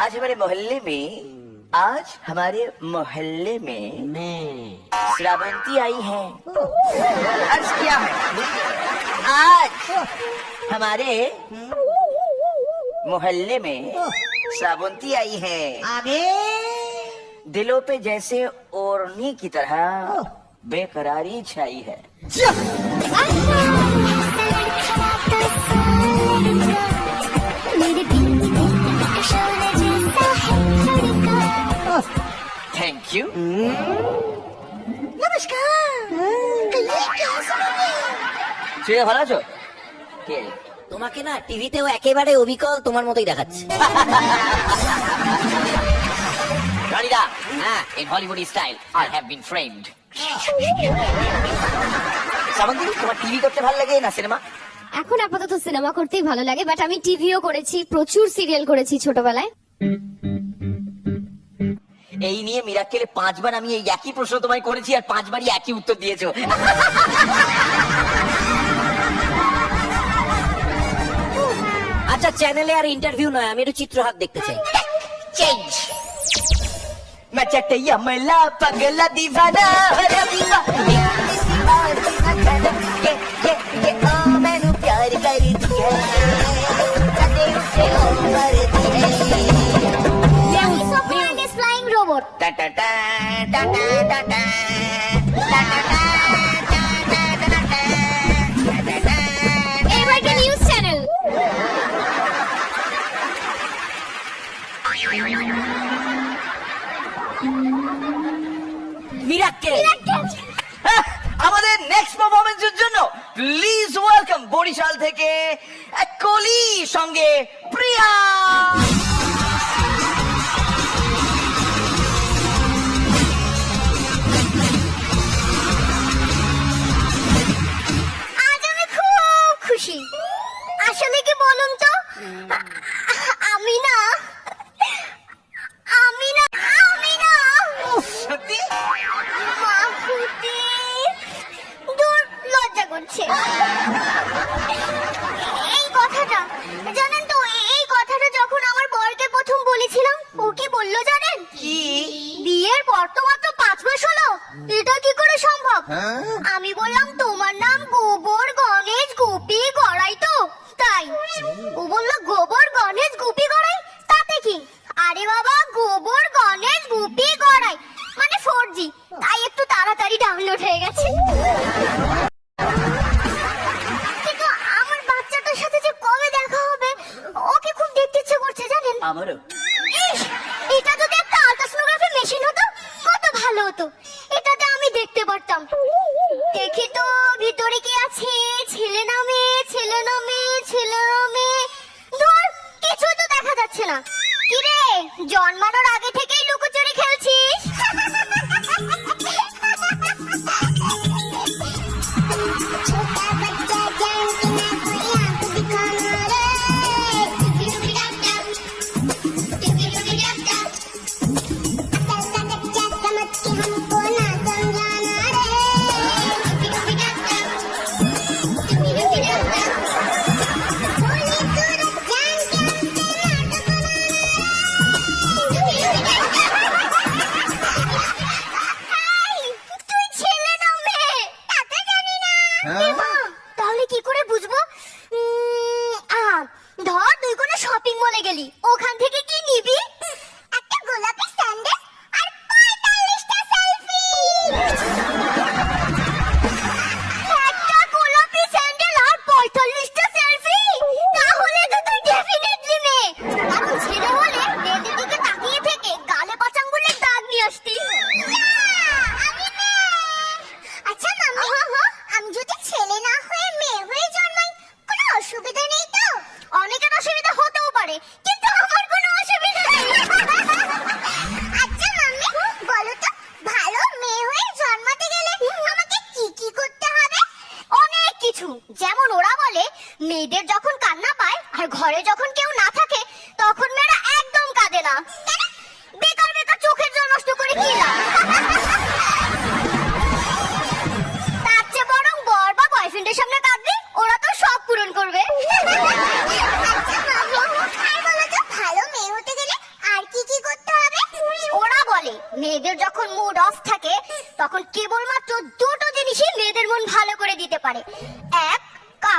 आज हमारे मोहल्ले में आज हमारे मोहल्ले में मैं। श्रावंती आई है। अर्ज़ किया है। आज हमारे मोहल्ले में श्रावंती आई है। आगे। दिलों पे जैसे ओढ़नी की तरह बेकरारी छाई है। you? নমস্কার আছো? কে? তোমাকে না টিভিতেও একেবারে অবিকল তোমার মতোই দেখাচ্ছে। হ্যাঁ। হ্যাঁ, তোমার টিভি করতে ভালো না সিনেমা? এখন আপাতত সিনেমা করতেই ভালো লাগে বাট আমি টিভিও করেছি প্রচুর সিরিয়াল করেছি ছোটবেলায়। এই নিয়ে মিরাক্কেলে পাঁচবার আমি এই একই প্রশ্ন তোমায় করেছি আর পাঁচবারই একই উত্তর দিয়েছো আচ্ছা চ্যানেলে আর ইন্টারভিউ নয় আমি একটু চিত্রহার দেখতে চাই চেঞ্জ मैं चटैया मैला पगला दीवाना रविवा ये ये ये ओ मैनू प्यार कर दिया আমাদের নেক্সট পারফরমেন্সের জন্য প্লিজ ওয়েলকাম বরিশাল থেকে কলি সঙ্গে প্রিয়া। এটা কি করে সম্ভব? আমি বললাম তোমার নাম গোবর গণেশ গুপি গড়াই তো। তাই। ও বলল গোবর গণেশ গুপি গড়াই? তাতে কি? আরে বাবা গোবর গণেশ গুপি গড়াই। মানে ফোর জি তাই একটু তাড়াতাড়ি ডাউনলোড হয়ে গেছে। আমার বাচ্চাটার সাথে যে কবে দেখা হবে ওকে খুব দেখতে ইচ্ছে করছে জানেন? আমারও। এটা যদি একটা আল্ট্রাসোনোগ্রাফি মেশিন হতো কত ভালো হতো। করতাম। দেখি তো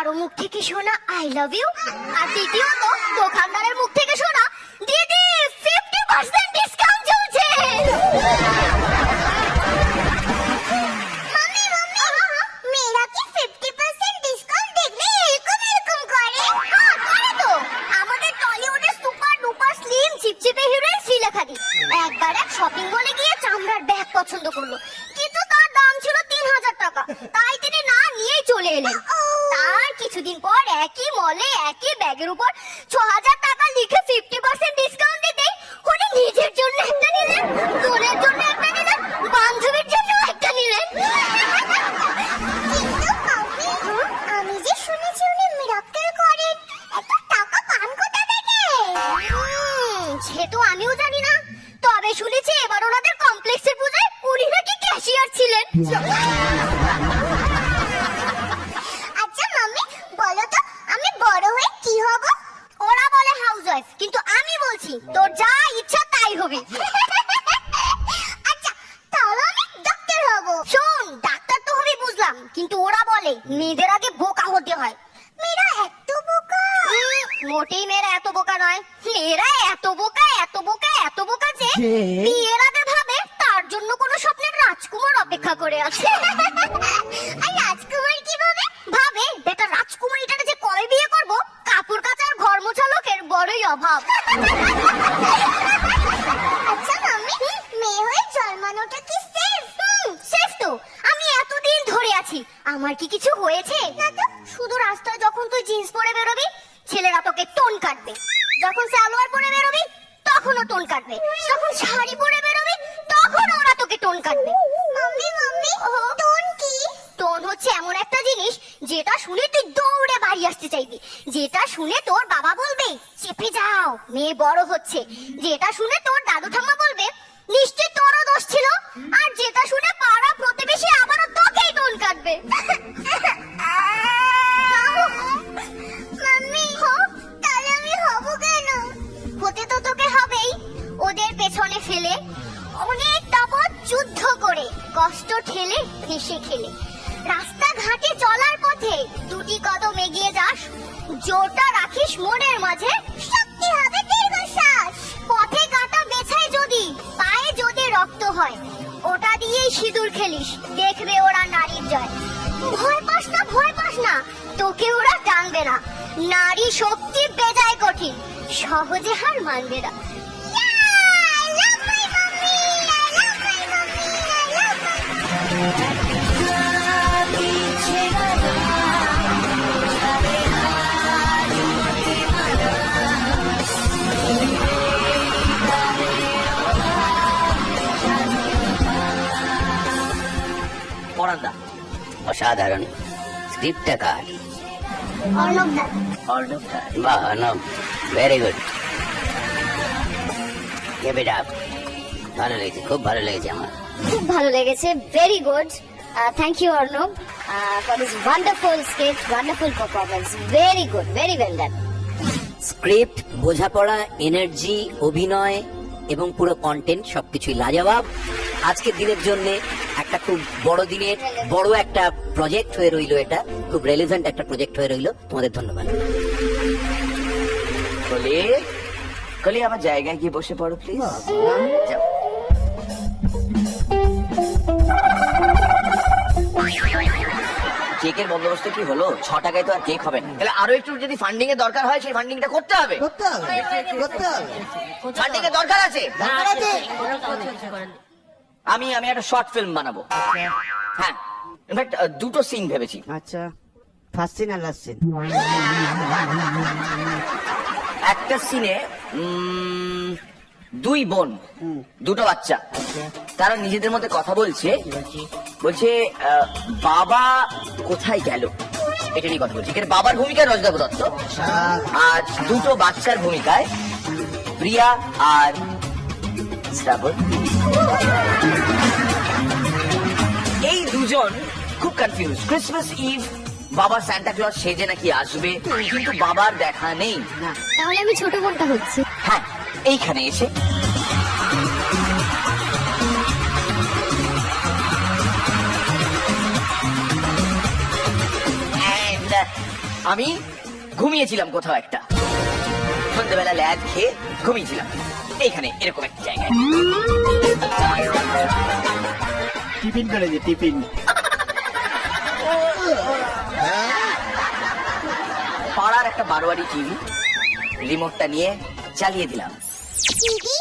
কারও মুখ থেকে শোনা আই লাভ ইউ আর দ্বিতীয়ত দোকানদারের মুখ থেকে শোনা দিদি ফিফটি পার্সেন্ট ডিসকাউন্ট চলছে। হ্যাঁ একবার এক শপিং মলে গিয়ে চামড়ার ব্যাগ পছন্দ করল। যা ইচ্ছা তাই হবে। আচ্ছা তাহলে আমি ডাক্তার হব। শোন ডাক্তার তো হবি বুঝলাম কিন্তু ওরা বলে মেয়েদের আগে বোকা হতে হয়। মেয়েরা এত বোকা? মোটেই মেয়েরা এত বোকা নয়। মেয়েরা এত বোকা এত বোকা এত বোকা যে? বিয়ের আগে ভাবে তার জন্য কোনো স্বপ্নের রাজকুমার অপেক্ষা করে আছে। বড় হচ্ছে। যেটা শুনে সহজে হার মানবে না অসাধারণ স্ক্রিপ্টটা কার অর্ণব দা time. বাহ no. Very good Keep it up. ভালো লেগেছে খুব ভালো লেগেছে আমার খুব ভালো লেগেছে very good thank you Arnab for this wonderful sketch wonderful performance very good very well done script বোঝাপড়া এনার্জি অভিনয় এবং পুরো কন্টেন্ট সবকিছুই লাজবাব। আজকের দিনের জন্য একটা খুব বড় দিনের বড় একটা প্রজেক্ট হয়ে রইল এটা খুব রেলিভেন্ট একটা প্রজেক্ট হয়ে রইল। তোমাদের ধন্যবাদ। কলি কলি আমার জায়গায় গিয়ে বসে পড়ো প্লিজ যাও। কেকের বন্দোবস্ত কি হলো? ছ টাকায় তো আর কেক হবে না। তাহলে আরও একটু যদি ফান্ডিং এর দরকার হয় সেই ফান্ডিংটা করতে হবে। করতে হবে করতে হবে। ফান্ডিং এর দরকার আছে? দরকার আছে? আমি আমি একটা শর্ট ফিল্ম বানাবো। হ্যাঁ। ইনফ্যাক্ট দুটো সিন ভেবেছি। আচ্ছা। ফার্স্ট সিন আর লাস্ট সিন একটা সিনে দুই বোন দুটো বাচ্চা। তারা নিজেদের মধ্যে কথা বলছে বলছে বাবা কোথায় গেল? এটা নিয়ে কথা বলছি। এখানে বাবার ভূমিকায় রজদাব দত্ত। আর দুটো বাচ্চার ভূমিকায় প্রিয়া আর শ্রাবণ। এই দুজন খুব কনফিউজ ক্রিসমাস ইভ বাবা সান্টা ক্লজ সেজে নাকি আসবে? কিন্তু বাবার দেখা নেই। তাহলে আমি ছোট বোনটা হচ্ছি। এইখানে এসে। আমি ঘুমিয়েছিলাম কোথাও একটা। সন্ধ্যাবেলা ল্যাদ খেয়ে ঘুমিয়েছিলাম। এইখানে এরকম একটা জায়গায়। টিফিন করেছে টিফিন। পাড়ার একটা বারোয়ারি টিভি রিমোটটা নিয়ে চালিয়ে দিলাম। দিদি